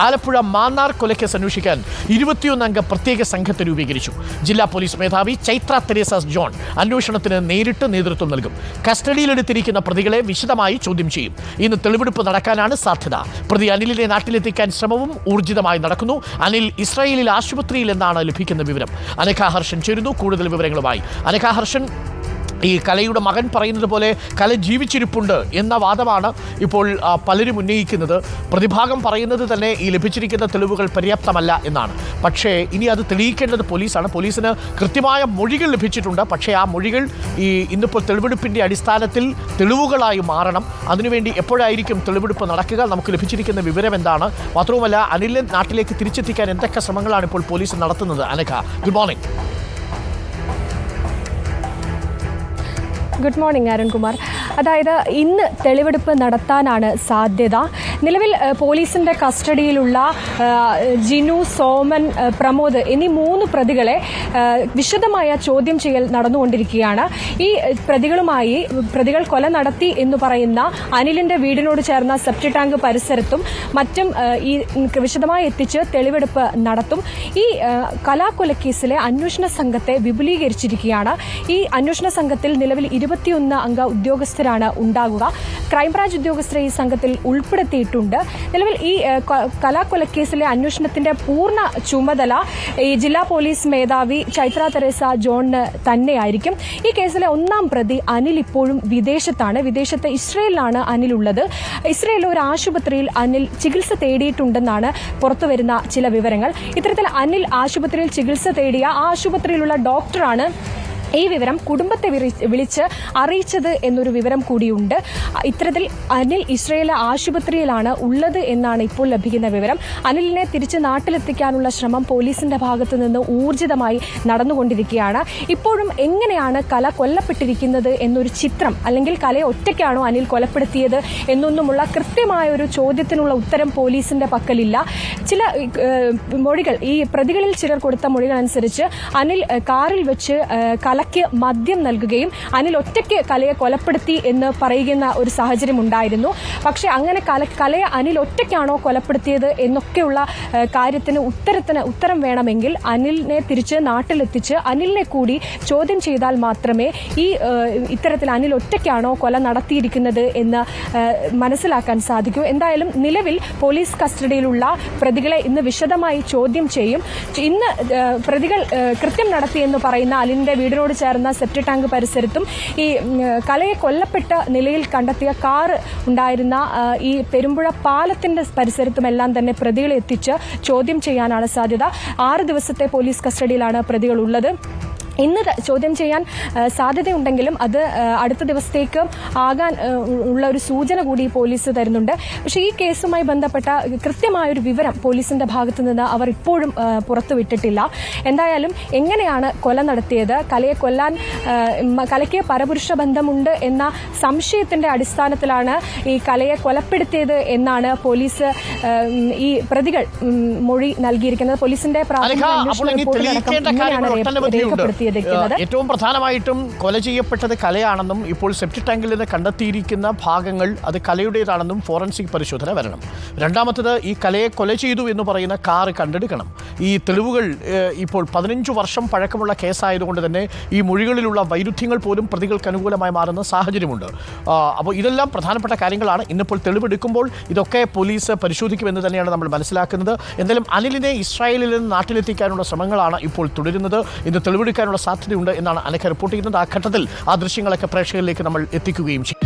ആലപ്പുഴ മാന്നാർ കൊലക്കേസ് അന്വേഷിക്കാൻ ഇരുപത്തിയൊന്നംഗ പ്രത്യേക സംഘത്തെ രൂപീകരിച്ചു. ജില്ലാ പോലീസ് മേധാവി ചൈത്ര തെരേസാസ് ജോൺ അന്വേഷണത്തിന് നേരിട്ട് നേതൃത്വം നൽകും. കസ്റ്റഡിയിലെടുത്തിരിക്കുന്ന പ്രതികളെ വിശദമായി ചോദ്യം ചെയ്യും. ഇന്ന് തെളിവെടുപ്പ് നടക്കാനാണ് സാധ്യത. പ്രതി അനിലിനെ നാട്ടിലെത്തിക്കാൻ ശ്രമവും ഊർജിതമായി നടക്കുന്നു. അനിൽ ഇസ്രായേലിൽ ആശുപത്രിയിൽ എന്നാണ് ലഭിക്കുന്ന വിവരം. അനഘ ചേരുന്നു കൂടുതൽ വിവരങ്ങളുമായി. അനഘ ഈ കലയുടെ മകൻ പറയുന്നത് പോലെ കല ജീവിച്ചിരിപ്പുണ്ട് എന്ന വാദമാണ് ഇപ്പോൾ പലരും ഉന്നയിക്കുന്നത്. പ്രതിഭാഗം പറയുന്നത് തന്നെ ഈ ലഭിച്ചിരിക്കുന്ന തെളിവുകൾ പര്യാപ്തമല്ല എന്നാണ്. പക്ഷേ ഇനി അത് തെളിയിക്കേണ്ടത് പോലീസാണ്. പോലീസിന് കൃത്യമായ മൊഴികൾ ലഭിച്ചിട്ടുണ്ട്. പക്ഷേ ആ മൊഴികൾ ഈ ഇന്നിപ്പോൾ തെളിവെടുപ്പിന്റെ അടിസ്ഥാനത്തിൽ തെളിവുകളായി മാറണം. അതിനുവേണ്ടി എപ്പോഴായിരിക്കും തെളിവെടുപ്പ് നടക്കുക? നമുക്ക് ലഭിച്ചിരിക്കുന്ന വിവരം എന്താണ്? മാത്രവുമല്ല അനിലിനെ നാട്ടിലേക്ക് തിരിച്ചെത്തിക്കാൻ എന്തൊക്കെ ശ്രമങ്ങളാണ് ഇപ്പോൾ പോലീസ് നടത്തുന്നത്? Anagha good morning good morning Arunkumar. അതായത് ഇന്ന് തെളിവെടുപ്പ് നടത്താനാണ് സാധ്യത. നിലവിൽ പോലീസിന്റെ കസ്റ്റഡിയിലുള്ള ജിനു സോമൻ പ്രമോദ് എന്നീ മൂന്ന് പ്രതികളെ വിശദമായ ചോദ്യം ചെയ്യൽ നടന്നുകൊണ്ടിരിക്കുകയാണ്. ഈ പ്രതികളുമായി പ്രതികൾ കൊല നടത്തി എന്ന് പറയുന്ന അനിലിന്റെ വീടിനോട് ചേർന്ന സെപ്റ്റി ടാങ്ക് പരിസരത്തും മറ്റും ഈ വിശദമായി എത്തിച്ച് തെളിവെടുപ്പ് നടത്തും. ഈ കലാക്കൊലക്കേസിലെ അന്വേഷണ സംഘത്തെ വിപുലീകരിച്ചിരിക്കുകയാണ്. ഈ അന്വേഷണ സംഘത്തിൽ നിലവിൽ ഇരുപത്തിയൊന്ന് അംഗ ഉദ്യോഗസ്ഥരാണ് ഉണ്ടാകുക. ക്രൈംബ്രാഞ്ച് ഉദ്യോഗസ്ഥരെ ഈ സംഘത്തിൽ ഉൾപ്പെടുത്തിയിട്ടുണ്ട്. നിലവിൽ ഈ കലാകൊലക്കേസിലെ അന്വേഷണത്തിന്റെ പൂർണ ചുമതല ഈ ജില്ലാ പോലീസ് മേധാവി ചൈത്ര തെരേസ ജോണിന് തന്നെയായിരിക്കും. ഈ കേസിലെ ഒന്നാം പ്രതി അനിൽ ഇപ്പോഴും വിദേശത്താണ്. വിദേശത്തെ ഇസ്രയേലിലാണ് അനിൽ ഉള്ളത് ഇസ്രയേലിലെ ഒരു ആശുപത്രിയിൽ അനിൽ ചികിത്സ തേടിയിട്ടുണ്ടെന്നാണ് പുറത്തുവരുന്ന ചില വിവരങ്ങൾ. ഇത്തരത്തിൽ അനിൽ ആശുപത്രിയിൽ ചികിത്സ തേടിയ ആ ആശുപത്രിയിലുള്ള ഡോക്ടറാണ് ഈ വിവരം കുടുംബത്തെ വിളിച്ച് അറിയിച്ചത് എന്നൊരു വിവരം കൂടിയുണ്ട്. ഇത്തരത്തിൽ അനിൽ ഇസ്രയേൽ ആശുപത്രിയിലാണ് ഉള്ളത് എന്നാണ് ഇപ്പോൾ ലഭിക്കുന്ന വിവരം. അനിലിനെ തിരിച്ച് നാട്ടിലെത്തിക്കാനുള്ള ശ്രമം പോലീസിന്റെ ഭാഗത്തു നിന്ന് ഊർജിതമായി നടന്നുകൊണ്ടിരിക്കുകയാണ്. ഇപ്പോഴും എങ്ങനെയാണ് കല കൊല്ലപ്പെട്ടിരിക്കുന്നത് എന്നൊരു ചിത്രം അല്ലെങ്കിൽ കലയെ ഒറ്റയ്ക്കാണോ അനിൽ കൊലപ്പെടുത്തിയത് എന്നൊന്നുമുള്ള കൃത്യമായ ഒരു ചോദ്യത്തിനുള്ള ഉത്തരം പോലീസിന്റെ പക്കലില്ല. ചില മൊഴികൾ ഈ പ്രതികളിൽ ചിലർ കൊടുത്ത മൊഴികൾ അനുസരിച്ച് അനിൽ കാറിൽ വെച്ച് ഏഹ്, കലയ്ക്ക് മദ്യം നൽകുകയും അനിൽ ഒറ്റയ്ക്ക് കലയെ കൊലപ്പെടുത്തി എന്ന് പറയുന്ന ഒരു സാഹചര്യം ഉണ്ടായിരുന്നു. പക്ഷേ അങ്ങനെ കല കലയെ അനിൽ ഒറ്റയ്ക്കാണോ കൊലപ്പെടുത്തിയത് എന്നൊക്കെയുള്ള കാര്യത്തിന് ഉത്തരത്തിന് ഉത്തരം വേണമെങ്കിൽ അനിലിനെ തിരിച്ച് നാട്ടിലെത്തിച്ച് അനിലിനെ കൂടി ചോദ്യം ചെയ്താൽ മാത്രമേ ഈ ഇത്തരത്തിൽ അനിൽ ഒറ്റയ്ക്കാണോ കൊല നടത്തിയിരിക്കുന്നത് എന്ന് മനസ്സിലാക്കാൻ സാധിക്കൂ. എന്തായാലും നിലവിൽ പോലീസ് കസ്റ്റഡിയിലുള്ള പ്രതികളെ ഇന്ന് വിശദമായി ചോദ്യം ചെയ്യും. ഇന്ന് പ്രതികൾ കൃത്യം നടത്തിയെന്ന് പറയുന്ന അലിന്റെ വീടിനോട് ചേർന്ന സെപ്റ്റ് ടാങ്ക് പരിസരത്തും ഈ കലയെ കൊല്ലപ്പെട്ട നിലയിൽ കണ്ടെത്തിയ കാർ ഉണ്ടായിരുന്ന ഈ പെരുമ്പുഴ പാലത്തിന്റെ പരിസരത്തുമെല്ലാം തന്നെ പ്രതികളെ എത്തിച്ച് ചോദ്യം ചെയ്യാനാണ് സാധ്യത. ആറ് ദിവസത്തെ പോലീസ് കസ്റ്റഡിയിലാണ് പ്രതികൾ ഉള്ളത് ഇന്ന് ചോദ്യം ചെയ്യാൻ സാധ്യതയുണ്ടെങ്കിലും അത് അടുത്ത ദിവസത്തേക്ക് ആകാൻ ഉള്ള ഒരു സൂചന കൂടി പോലീസ് തരുന്നുണ്ട്. പക്ഷേ ഈ കേസുമായി ബന്ധപ്പെട്ട കൃത്യമായൊരു വിവരം പോലീസിന്റെ ഭാഗത്തു നിന്ന് അവർ ഇപ്പോഴും പുറത്തുവിട്ടിട്ടില്ല. എന്തായാലും എങ്ങനെയാണ് കൊല നടത്തിയത്? കലയെ കൊല്ലാൻ കലയ്ക്ക് പരപുരുഷ ബന്ധമുണ്ട് എന്ന സംശയത്തിന്റെ അടിസ്ഥാനത്തിലാണ് ഈ കലയെ കൊലപ്പെടുത്തിയത് എന്നാണ് പോലീസ് ഈ പ്രതികൾ മൊഴി നൽകിയിരിക്കുന്നത്. പോലീസിന്റെ പ്രാഥമിക അന്വേഷണം റിപ്പോർട്ടിലടക്കം ഇങ്ങനെയാണ് ഏഹ് ഏറ്റവും പ്രധാനമായിട്ടും കൊല ചെയ്യപ്പെട്ടത് കലയാണെന്നും ഇപ്പോൾ സെപ്റ്റി ടാങ്കിൽ നിന്ന് കണ്ടെത്തിയിരിക്കുന്ന ഭാഗങ്ങൾ അത് കലയുടേതാണെന്നും ഫോറൻസിക് പരിശോധന വരണം. രണ്ടാമത്തത് ഈ കലയെ കൊല ചെയ്തു എന്ന് പറയുന്ന കാറ് കണ്ടെടുക്കണം. ഈ തെളിവുകൾ ഇപ്പോൾ പതിനഞ്ച് വർഷം പഴക്കമുള്ള കേസായതുകൊണ്ട് തന്നെ ഈ മൊഴികളിലുള്ള വൈരുദ്ധ്യങ്ങൾ പോലും പ്രതികൾക്ക് അനുകൂലമായി മാറുന്ന സാഹചര്യമുണ്ട്. അപ്പോൾ ഇതെല്ലാം പ്രധാനപ്പെട്ട കാര്യങ്ങളാണ്. ഇന്നിപ്പോൾ തെളിവെടുക്കുമ്പോൾ ഇതൊക്കെ പോലീസ് പരിശോധിക്കുമെന്ന് തന്നെയാണ് നമ്മൾ മനസ്സിലാക്കുന്നത്. എന്തായാലും അനിലിനെ ഇസ്രായേലിൽ നിന്ന് നാട്ടിലെത്തിക്കാനുള്ള ശ്രമങ്ങളാണ് ഇപ്പോൾ തുടരുന്നത്. ഇന്ന് തെളിവെടുക്കാനുള്ള സാധ്യതയുണ്ട് എന്നാണ് അനക്ക റിപ്പോർട്ട് ചെയ്യുന്നത്. ആ ഘട്ടത്തിൽ ആ ദൃശ്യങ്ങളൊക്കെ പ്രേക്ഷകരിലേക്ക് നമ്മൾ എത്തിക്കുകയും ചെയ്യും.